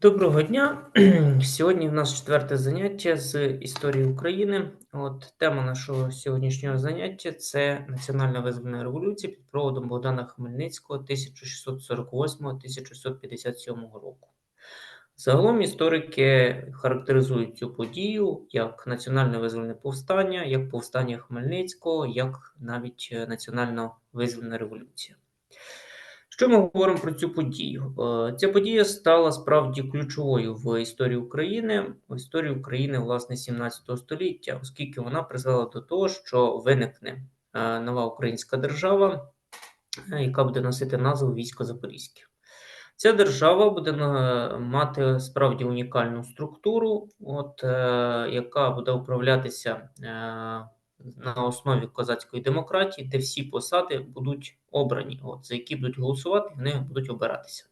Доброго дня! Сьогодні в нас четверте заняття з історії України. От тема нашого сьогоднішнього заняття це національна визвольна революція під проводом Богдана Хмельницького 1648-1657 року. Загалом історики характеризують цю подію як національне визвольне повстання, як повстання Хмельницького, як навіть національна визвольна революція. Що ми говоримо про цю подію? Е, ця подія стала справді ключовою в історії України, в історії України власне 17 століття, оскільки вона призвела до того, що виникне е, нова українська держава, е, яка буде носити назву Військо Запорізьке. Ця держава буде мати справді унікальну структуру, от, яка буде управлятися на основі козацької демократії, де всі посади будуть обрані, от, за які будуть голосувати, вони будуть обиратися.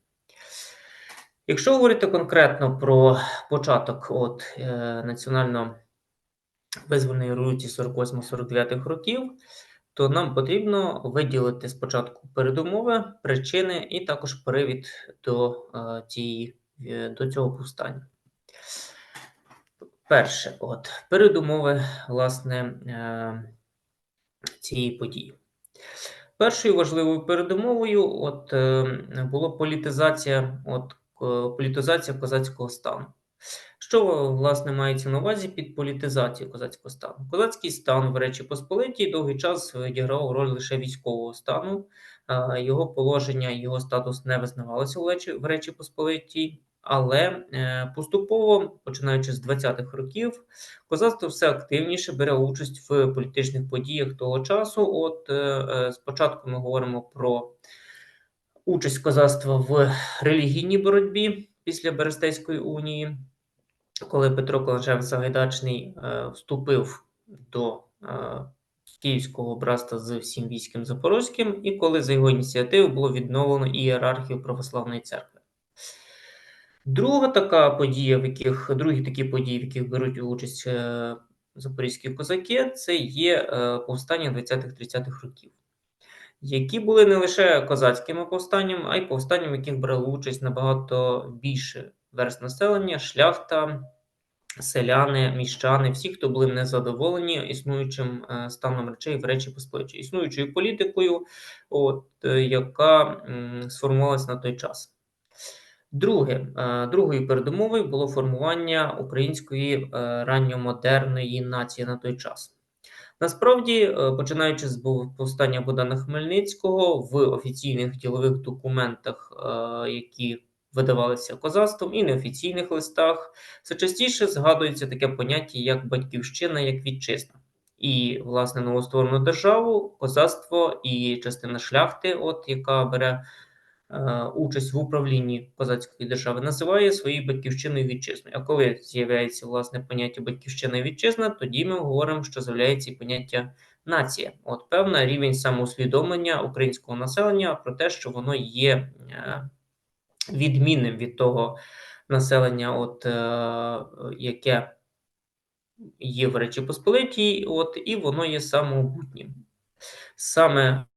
Якщо говорити конкретно про початок от, е, національно-визвольної революції 48-49 років, то нам потрібно виділити спочатку передумови, причини і також привід до, е, цієї, е, до цього повстання. Перше, от передумови власне е, цієї події. Першою важливою передумовою от, е, було політизація от, політизація козацького стану. Що, власне, мається на увазі під політизацією козацького стану? Козацький стан в Речі Посполитій довгий час відіграв роль лише військового стану, його положення, його статус не визнавалося в Речі Посполитій. Але е, поступово, починаючи з 20-х років, козацтво все активніше бере участь в політичних подіях того часу. От е, е, спочатку ми говоримо про участь козацтва в релігійній боротьбі після Берестейської унії, коли Петро Колажев Загайдачний вступив до Київського братства з всім військом Запорозьким, і коли за його ініціативою було відновлено ієрархію православної церкви. Друга така подія, в яких другі такі події, в яких беруть участь е, запорізькі козаки, це є е, повстання 20-30-х років, які були не лише козацькими повстаннями, а й повстанням, яких брали участь набагато більше верст населення, шляхта, селяни, міщани, всі, хто були незадоволені існуючим е, станом речей в Речі Посполитій, існуючою політикою, от, яка сформувалася на той час. Друге, е, другою передумовою було формування української е, ранньомодерної нації на той час. Насправді, е, починаючи з повстання Богдана Хмельницького в офіційних ділових документах, які видавалися козацтвом, і неофіційних листах, все частіше згадується таке поняття, як батьківщина, як вітчизна. І, власне, новостворену державу, козацтво і частина шляхти, от яка бере участь в управлінні козацької держави, називає своєю батьківщиною вітчизною. А коли з'являється власне поняття батьківщина і вітчизна, тоді ми говоримо, що з'являється і поняття нація. От певна рівень самоусвідомлення українського населення про те, що воно є е, відмінним від того населення, от е, яке є в Речі Посполитій, от і воно є самобутнім. Саме Е,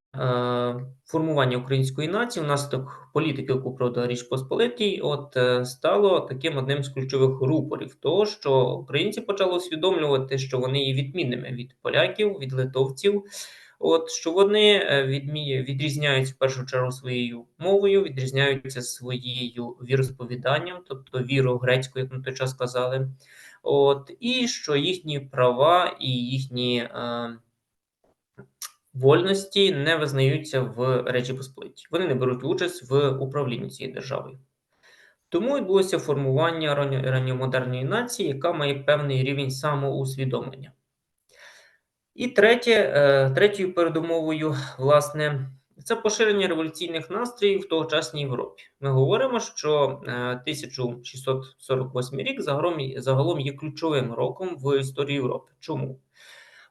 формування української нації внаслідок політики, яку проводила Річ Посполитій, от е, стало таким одним з ключових рупорів, того що українці почали усвідомлювати, що вони є відмінними від поляків, від литовців. От що вони е, відмі... відрізняються в першу чергу своєю мовою, відрізняються своєю віросповіданням, тобто вірою грецькою, як на той час казали. От і що їхні права і їхні. Е вольності не визнаються в Речі Посполитій. Вони не беруть участь в управлінні цією державою. Тому відбулося формування ранньомодерної нації, яка має певний рівень самоусвідомлення. І третє, е, третьою передумовою, власне, це поширення революційних настроїв в тогочасній Європі. Ми говоримо, що 1648 е, рік загалом є ключовим роком в історії Європи. Чому?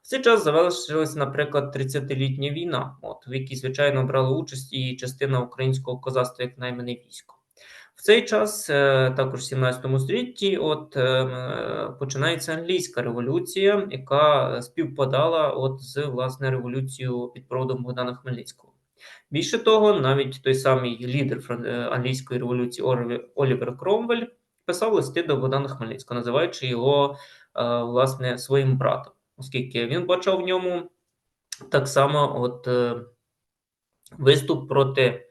В цей час завершилася, наприклад, 30-літня війна, от, в якій, звичайно, брала участь і частина українського козацтва як наймане військо. В цей час, е, також в 17 столітті, от е, починається англійська революція, яка співпадала от з власне революцією під проводом Богдана Хмельницького. Більше того, навіть той самий лідер е, англійської революції Олівер Кромвель писав листи до Богдана Хмельницького, називаючи його е, власне своїм братом, оскільки він бачив в ньому так само от е, виступ проти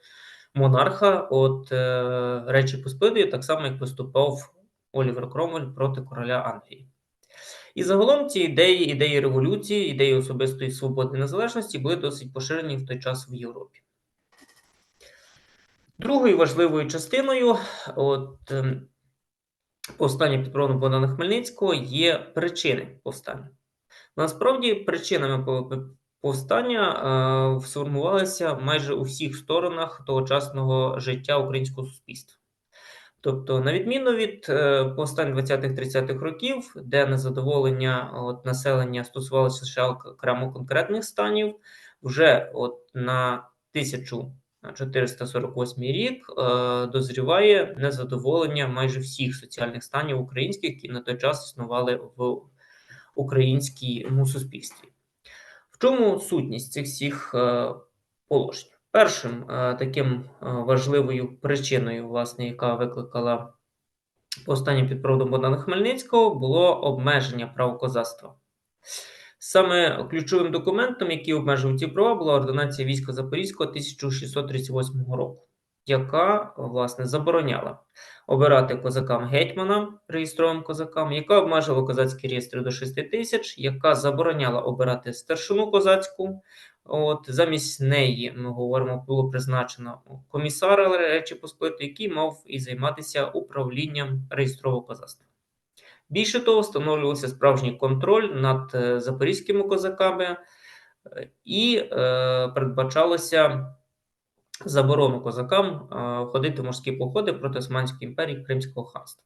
монарха от е, Речі Посполитої, так само як виступав Олівер Кромвель проти короля Англії. І загалом ці ідеї, ідеї революції, ідеї особистої свободи і незалежності були досить поширені в той час в Європі. Другою важливою частиною от, ем, повстання під проводом Богдана Хмельницького є причини повстання. Насправді, причинами повстання е, сформувалися майже у всіх сторонах тогочасного життя українського суспільства. Тобто, на відміну від е, повстань 20-30-х років, де незадоволення от, населення стосувалося ще окремо конкретних станів, вже от на 1448 рік е, дозріває незадоволення майже всіх соціальних станів українських, які на той час існували в українському суспільстві. В чому сутність цих всіх е, положень? Першим е, таким е, важливою причиною, власне, яка викликала повстання під проводом Богдана Хмельницького, було обмеження прав козацтва. Саме ключовим документом, який обмежив ці права, була ординація війська Запорізького 1638 року, яка власне забороняла обирати козакам гетьмана, реєстровим козакам, яка обмежила козацькі реєстри до 6 тисяч, яка забороняла обирати старшину козацьку, От Замість неї ми говоримо, було призначено комісара Речі Посполитої, який мав і займатися управлінням реєстрового козацтва. Більше того, встановлювався справжній контроль над е, запорізькими козаками е, і е, передбачалося заборону козакам е, ходити в морські походи проти Османської імперії Кримського ханства.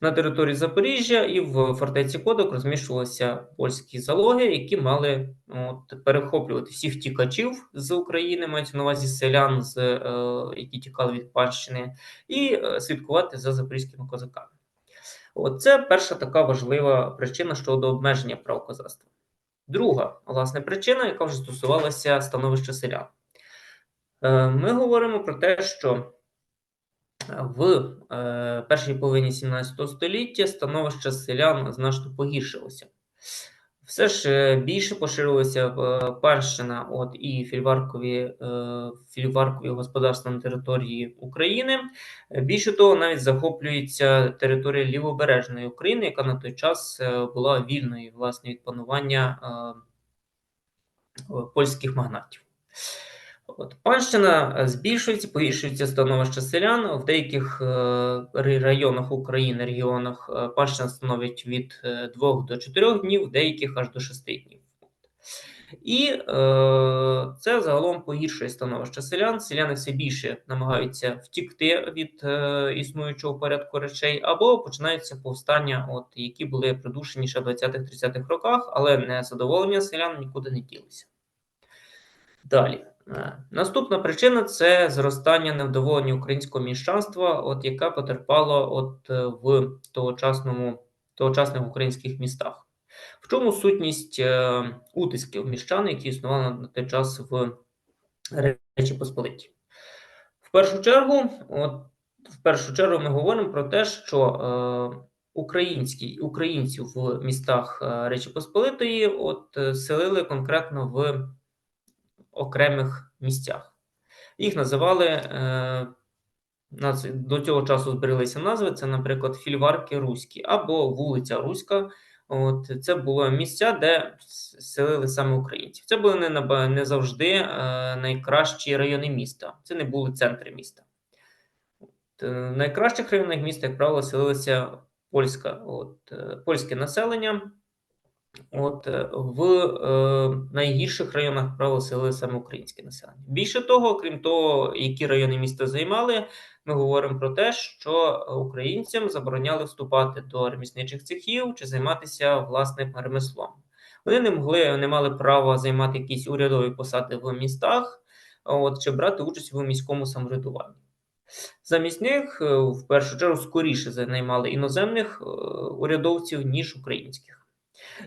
На території Запоріжжя і в фортеці Кодок розміщувалися польські залоги, які мали от, перехоплювати всіх тікачів з України, мають на увазі селян, з, е, які тікали від Польщини, і е, слідкувати за запорізькими козаками. От Це перша така важлива причина щодо обмеження прав козацтва. Друга власне причина, яка вже стосувалася становища селян. Е, ми говоримо про те, що в е, першій половині 17 століття становище селян значно погіршилося. Все ж е, більше поширилася е, панщина от і фільваркові е, фільваркові господарства на території України. Більше того, навіть захоплюється територія лівобережної України, яка на той час е, була вільною власне від панування е, польських магнатів. От Панщина е, збільшується, погіршується становище селян. В деяких е, районах України, регіонах е, панщина становить від 2 до 4 днів, в деяких аж до 6 днів. І е, це загалом погіршує становище селян. Селяни все більше намагаються втікти від е, існуючого порядку речей, або починаються повстання, от які були придушені ще в 20-30-х роках, але незадоволення селян нікуди не ділися. Далі. Наступна причина це зростання невдоволення українського міщанства, от яке потерпало от е, в тогочасному, тогочасних українських містах. В чому сутність е, утисків міщан, які існували на той час в Речі Посполиті? В першу чергу, от, в першу чергу, ми говоримо про те, що е, українські, українців в містах Речі Посполитої от, селили конкретно в окремих місцях. Їх називали е, до цього часу збереглися назви. Це, наприклад, фільварки Руські або вулиця Руська. От Це були місця, де селили саме українців. Це були не не завжди е, найкращі райони міста. Це не були центри міста. Е, в найкращих районах міста, як правило, е, польське населення. От е, в е, найгірших районах право сели саме українське населення. Більше того, крім того, які райони міста займали, ми говоримо про те, що українцям забороняли вступати до ремісничих цехів чи займатися власним ремеслом. Вони не могли, не мали права займати якісь урядові посади в містах, от чи брати участь в міському самоврядуванні. Замість них е, в першу чергу скоріше займали іноземних е, урядовців ніж українських.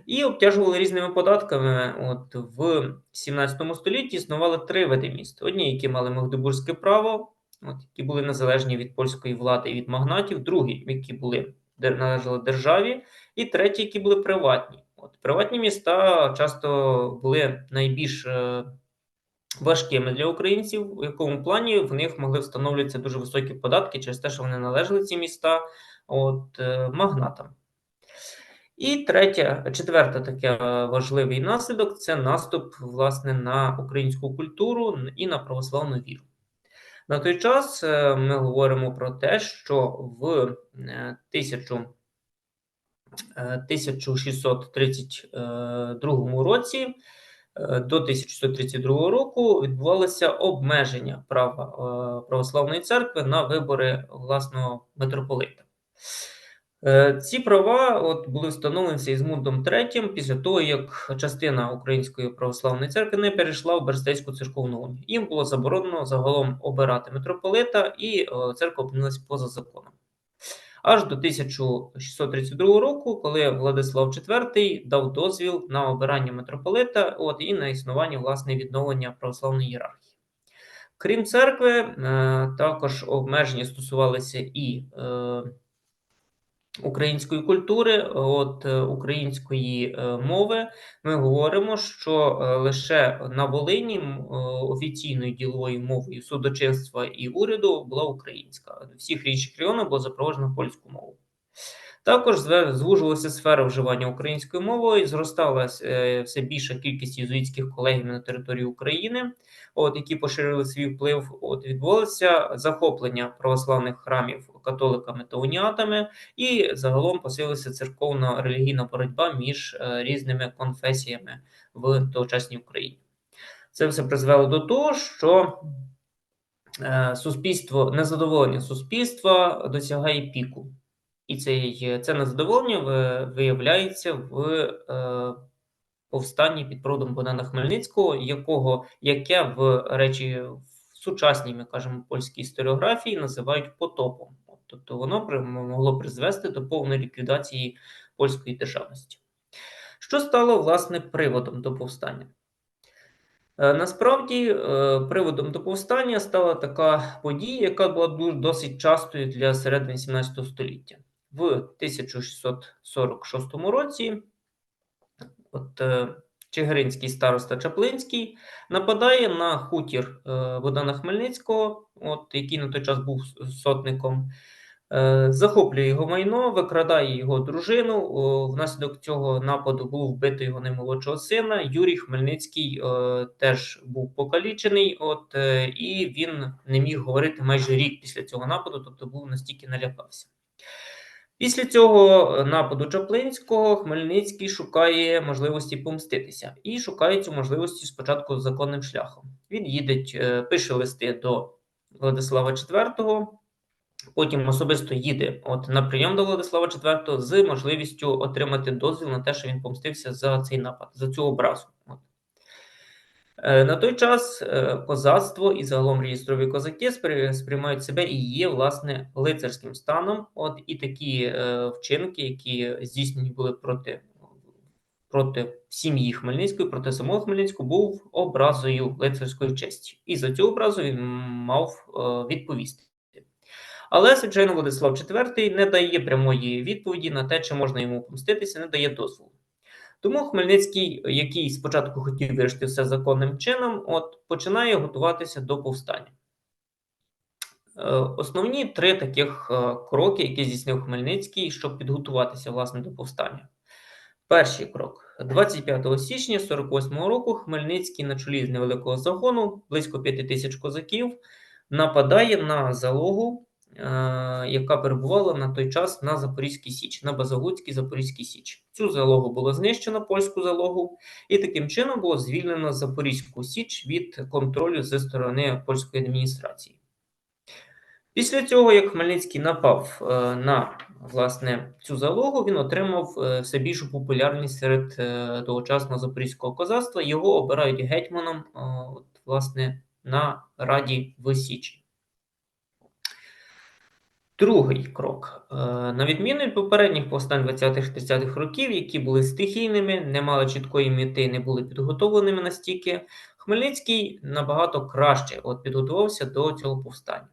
І обтяжували різними податками. От В 17 столітті існували три види міст: одні, які мали Магдебурзьке право, от, які були незалежні від польської влади і від магнатів, другі, які були належали державі, і треті, які були приватні. От Приватні міста часто були найбільш е, важкими для українців, у якому плані в них могли встановлюватися дуже високі податки через те, що вони належали ці міста от, е, магнатам. І третє, четверте таке важливий наслідок це наступ власне на українську культуру і на православну віру. На той час е, ми говоримо про те, що в 1632 е, році е, до 1632 року відбувалося обмеження права православної церкви на вибори власного митрополита. Е, ці права от були встановлені Сігізмундом III після того, як частина Української православної церкви не перейшла в Берестейську церковну унію. Їм було заборонено загалом обирати митрополита, і е, церква опинилась поза законом. Аж до 1632 року, коли Владислав IV дав дозвіл на обирання митрополита от, і на існування власне відновлення православної ієрархії. Крім церкви, е, також обмеження стосувалися і української культури, от е, української е, мови, ми говоримо, що е, лише на Волині офіційною діловою мовою судочинства і уряду була українська. В всіх інших регіонах було запроваджено польську мову. Також звужувалася сфера вживання української мови, і зростала все більша кількість єзуїтських колегів на території України от які поширили свій вплив, от відбулося захоплення православних храмів католиками та уніатами, і загалом посилилася церковно релігійна боротьба між е, різними конфесіями в тогочасній Україні. Це все призвело до того, що е, суспільство незадоволення суспільства досягає піку. І це це незадоволення виявляється в е, повстанні під проводом Богдана Хмельницького, якого яке в речі в сучасній, ми кажемо, польській історіографії називають потопом. Тобто воно могло призвести до повної ліквідації польської державності. Що стало власне приводом до повстання? Е, насправді, е, приводом до повстання стала така подія, яка була досить частою для середини 17 століття. В 1646 році От е, Чигиринський староста Чаплинський нападає на хутір е, Богдана Хмельницького, от, який на той час був сотником, е, захоплює його майно, викрадає його дружину. Внаслідок цього нападу був вбито його наймолодшого сина. Юрій Хмельницький теж був покалічений, от, і він не міг говорити майже рік після цього нападу, тобто був настільки налякався. Після цього нападу Чаплинського Хмельницький шукає можливості помститися і шукає цю можливості спочатку законним шляхом. Він їде, е, пише листи до Владислава IV, потім особисто їде от на прийом до Владислава IV з можливістю отримати дозвіл на те, що він помстився за цей напад, за цю образу. От. Е, на той час е, козацтво і загалом реєстрові козаки сприймають себе і є власне лицарським станом. От і такі е, вчинки, які здійснені були проти проти сім'ї Хмельницької, проти самого Хмельницького, був образою лицарської честі, і за цю образу він мав відповісти. Але, звичайно, Владислав IV не дає прямої відповіді на те, чи можна йому помститися, не дає дозволу. Тому Хмельницький, який спочатку хотів вирішити все законним чином, от починає готуватися до повстання. Е, основні три таких е, кроки, які здійснив Хмельницький, щоб підготуватися власне до повстання. Перший крок: 25 січня 48 року Хмельницький на чолі з невеликого загону, близько 5 тисяч козаків, нападає на залогу яка перебувала на той час на Запорізькій Січ, на Базалуцькій Запорізькій Січ. Цю залогу було знищено, польську залогу, і таким чином було звільнено Запорізьку Січ від контролю зі сторони польської адміністрації. Після цього, як Хмельницький напав е, на власне цю залогу, він отримав е, все більшу популярність серед тогочасного запорізького козацтва. Його обирають гетьманом от, власне, на Раді в Січі. Другий крок. Е, на відміну від попередніх повстань 20-30-х років, які були стихійними, не мали чіткої мети, не були підготовленими настільки, Хмельницький набагато краще от підготувався до цього повстання.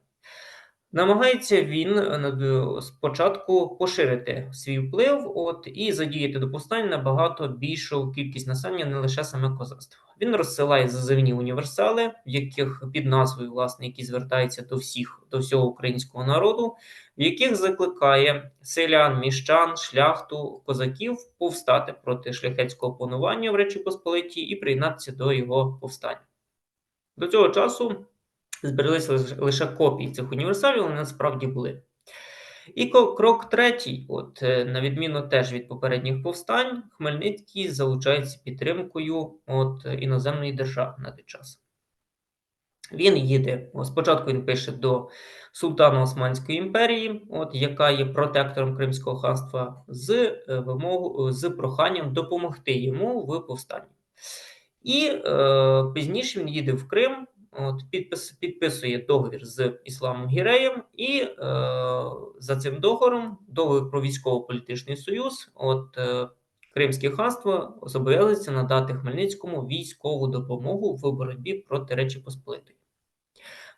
Намагається він е, спочатку поширити свій вплив от, і задіяти до повстань набагато більшу кількість населення, не лише саме козацтво. Він розсилає зазивні універсали, в яких під назвою, власне, які звертаються до всіх, до всього українського народу, в яких закликає селян, міщан, шляхту, козаків повстати проти шляхетського панування в Речі Посполитій і приєднатися до його повстання. До цього часу збереглися лише копії цих універсалів, вони насправді були. І крок третій, от, е, на відміну теж від попередніх повстань, Хмельницький залучається підтримкою от, іноземної держави на той час. Він їде, спочатку він пише до Султана Османської імперії, от, яка є протектором Кримського ханства, з е, вимогу, з проханням допомогти йому в повстанні. І е, пізніше він їде в Крим от, підпис, підписує договір з Ісламом Гіреєм, і е, за цим договором, договір про військово-політичний союз, от е, Кримське ханство зобов'язується надати Хмельницькому військову допомогу в боротьбі проти Речі Посполитої.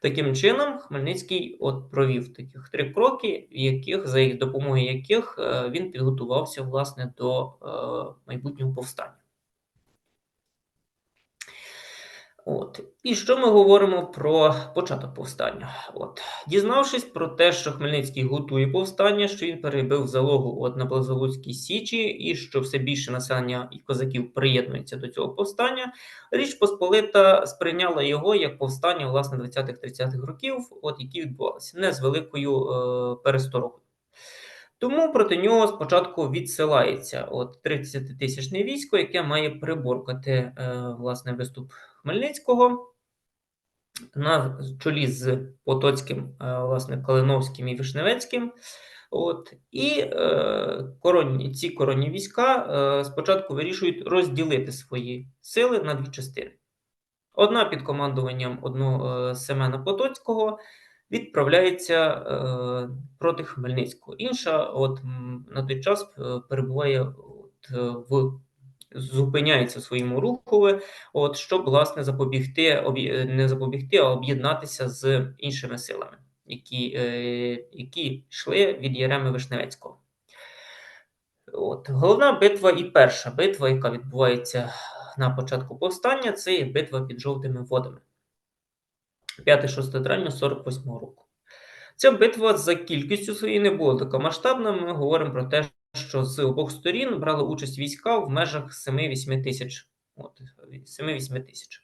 Таким чином, Хмельницький от провів таких три кроки, в яких, за їх допомогою яких е, він підготувався власне до е, майбутнього повстання. От. І що ми говоримо про початок повстання? От. Дізнавшись про те, що Хмельницький готує повстання, що він перебив залогу от на Блазолуцькій Січі, і що все більше населення і козаків приєднується до цього повстання, Річ Посполита сприйняла його як повстання власне 20-30-х років, от які відбувалися, не з великою е, пересторогою. Тому проти нього спочатку відсилається от 30-тисячне військо, яке має приборкати е, власне виступ Хмельницького на чолі з Потоцьким, е, власне, Калиновським і Вишневецьким. От, І е, коронні, ці коронні війська е, спочатку вирішують розділити свої сили на дві частини. Одна під командуванням одного е, Семена Потоцького відправляється е, проти Хмельницького. Інша, от на той час е, перебуває от, в зупиняється в своєму рухові, от щоб власне запобігти, не запобігти, а об'єднатися з іншими силами, які е, які йшли від Єреми Вишневецького. От. Головна битва і перша битва, яка відбувається на початку повстання, це є битва під жовтими водами. 5-6 травня 48 року. Ця битва за кількістю своєю не була така масштабна. Ми говоримо про те, що з обох сторін брали участь війська в межах 7-8 тисяч. От, 7-8 тисяч.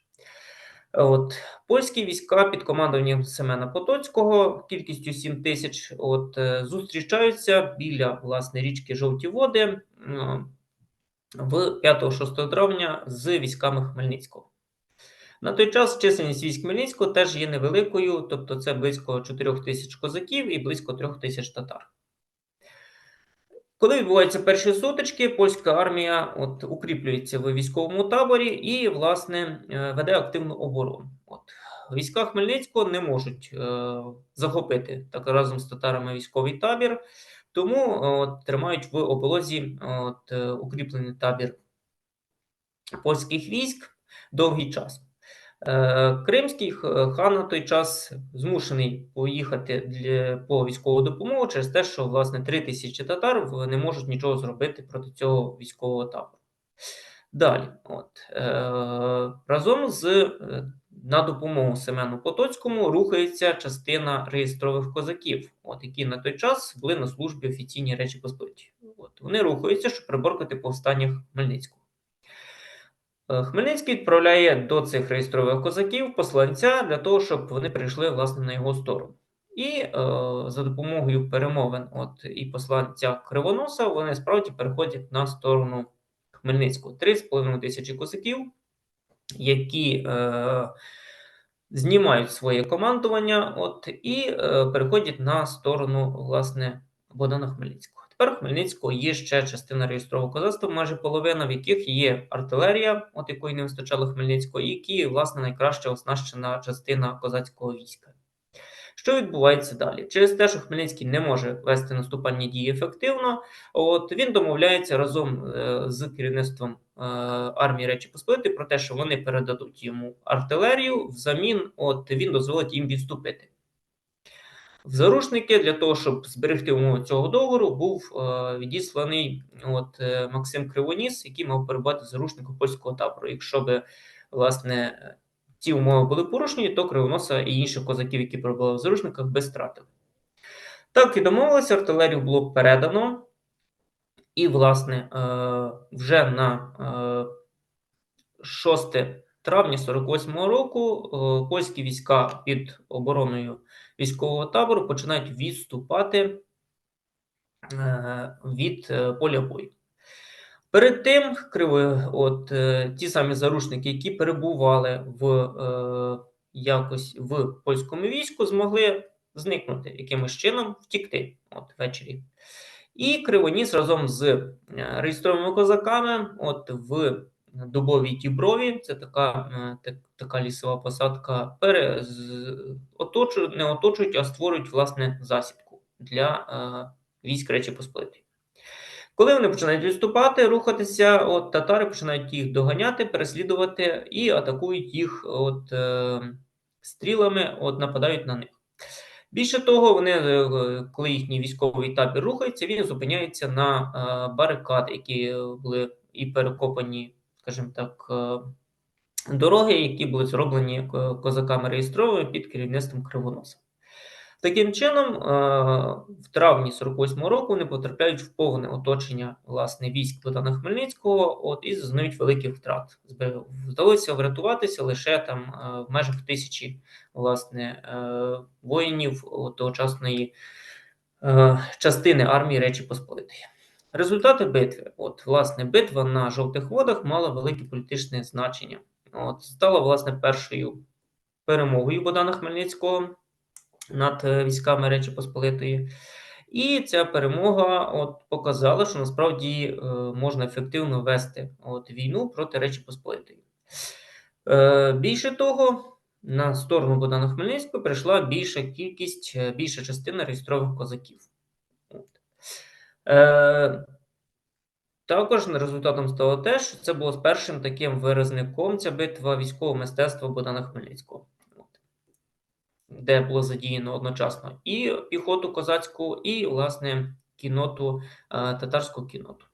От, Польські війська під командуванням Семена Потоцького кількістю 7 тисяч от, е, зустрічаються біля власне, річки Жовті Води в 5-6 травня з військами Хмельницького. На той час чисельність військ Хмельницького теж є невеликою, тобто це близько 4 тисяч козаків і близько 3 тисяч татар. Коли відбуваються перші сутички, польська армія от, укріплюється в військовому таборі і, власне, е, веде активну оборону. От. Війська Хмельницького не можуть е, захопити так разом з татарами військовий табір, тому от, тримають в оболозі от, е, укріплений табір польських військ довгий час. Е, Кримський хан на той час змушений поїхати для, по військову допомогу через те, що власне 3 тисячі татар не можуть нічого зробити проти цього військового табору. Далі, от, е, разом з е, на допомогу Семену Потоцькому рухається частина реєстрових козаків, от, які на той час були на службі офіційній Речі Посполиті. От, Вони рухаються, щоб приборкати повстання Хмельницького. Е, Хмельницький відправляє до цих реєстрових козаків посланця для того, щоб вони прийшли власне на його сторону. І е, за допомогою перемовин от і посланця Кривоноса вони справді переходять на сторону Хмельницького. 3,5 тисячі козаків, які е, знімають своє командування от, і е, переходять на сторону власне Богдана Хмельницького. Тепер Хмельницького є ще частина реєстрового козацтва, майже половина, в яких є артилерія, от якої не вистачало Хмельницького, і які, власне, найкраще оснащена частина козацького війська. Що відбувається далі? Через те, що Хмельницький не може вести наступальні дії ефективно, от він домовляється разом е, з керівництвом е, армії Речі Посполитої про те, що вони передадуть йому артилерію, взамін от він дозволить їм відступити. В заручники для того, щоб зберегти умови цього договору, був е, відісланий от, е, Максим Кривоніс, який мав перебувати заручником польського табору. Якщо би власне ці умови були порушені, то Кривоноса і інших козаків, які перебували в заручниках, би стратили. Так і домовилися, артилерію було передано, і, власне, е, вже на е, 6 травня 48-го року польські війська під обороною військового табору починають відступати е, від е, поля бою. Перед тим от е, ті самі заручники, які перебували в якось в польському війську, змогли зникнути якимось чином, втікти от ввечері. І Кривоніс разом з реєстрованими козаками, от в Дубовій Діброві, це така е, так, така лісова посадка, пере, з, не оточують, а створюють власне засідку для е, військ Речі Посполитої. Коли вони починають відступати, рухатися, от татари починають їх доганяти, переслідувати і атакують їх от, е, стрілами, от нападають на них. Більше того, вони, е, коли їхній військовий табір рухається, він зупиняється на е, барикади, які були і перекопані, скажімо так, е, дороги, які були зроблені козаками реєстровими під керівництвом Кривоноса. Таким чином, е, в травні 48-го року вони потрапляють в повне оточення власне військ Богдана Хмельницького, от і зазнають великих втрат. Вдалося врятуватися лише там е, в межах тисячі власне воїнів тогочасної частини армії Речі Посполитої. Результати битви. От, власне, битва на жовтих водах мала велике політичне значення. От, Стала власне першою перемогою Богдана Хмельницького над е, військами Речі Посполитої. І ця перемога от показала, що насправді е, можна ефективно вести от, війну проти Речі Посполитої. Е, Більше того, на сторону Богдана Хмельницького прийшла більша кількість, е, більша частина реєстрових козаків. Е, також результатом стало те, що це було першим таким виразником ця битва військового мистецтва Богдана Хмельницького де було задіяно одночасно і піхоту козацьку, і, власне, кіноту, е, татарську кіноту.